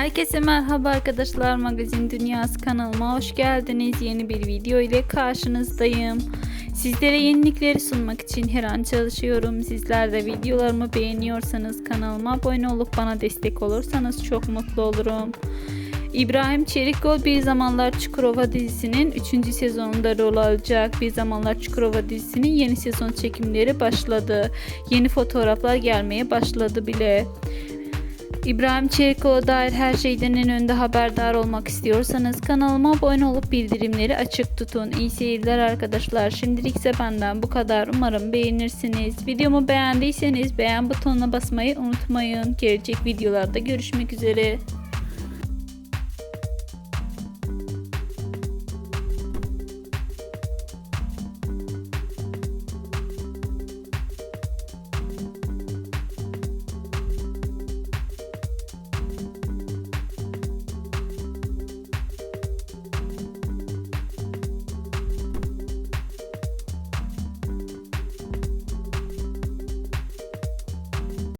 Herkese merhaba arkadaşlar Magazin Dünyası kanalıma hoş geldiniz. Yeni bir video ile karşınızdayım. Sizlere yenilikleri sunmak için her an çalışıyorum. Sizler de videolarımı beğeniyorsanız kanalıma abone olup bana destek olursanız çok mutlu olurum. İbrahim Çelikkol Bir Zamanlar Çukurova dizisinin 3. sezonunda rol alacak. Bir Zamanlar Çukurova dizisinin yeni sezon çekimleri başladı. Yeni fotoğraflar gelmeye başladı bile. İbrahim Çelikkol'a dair her şeyden en önde haberdar olmak istiyorsanız kanalıma abone olup bildirimleri açık tutun. İyi seyirler arkadaşlar. Şimdilik ise benden bu kadar. Umarım beğenirsiniz. Videomu beğendiyseniz beğen butonuna basmayı unutmayın. Gelecek videolarda görüşmek üzere.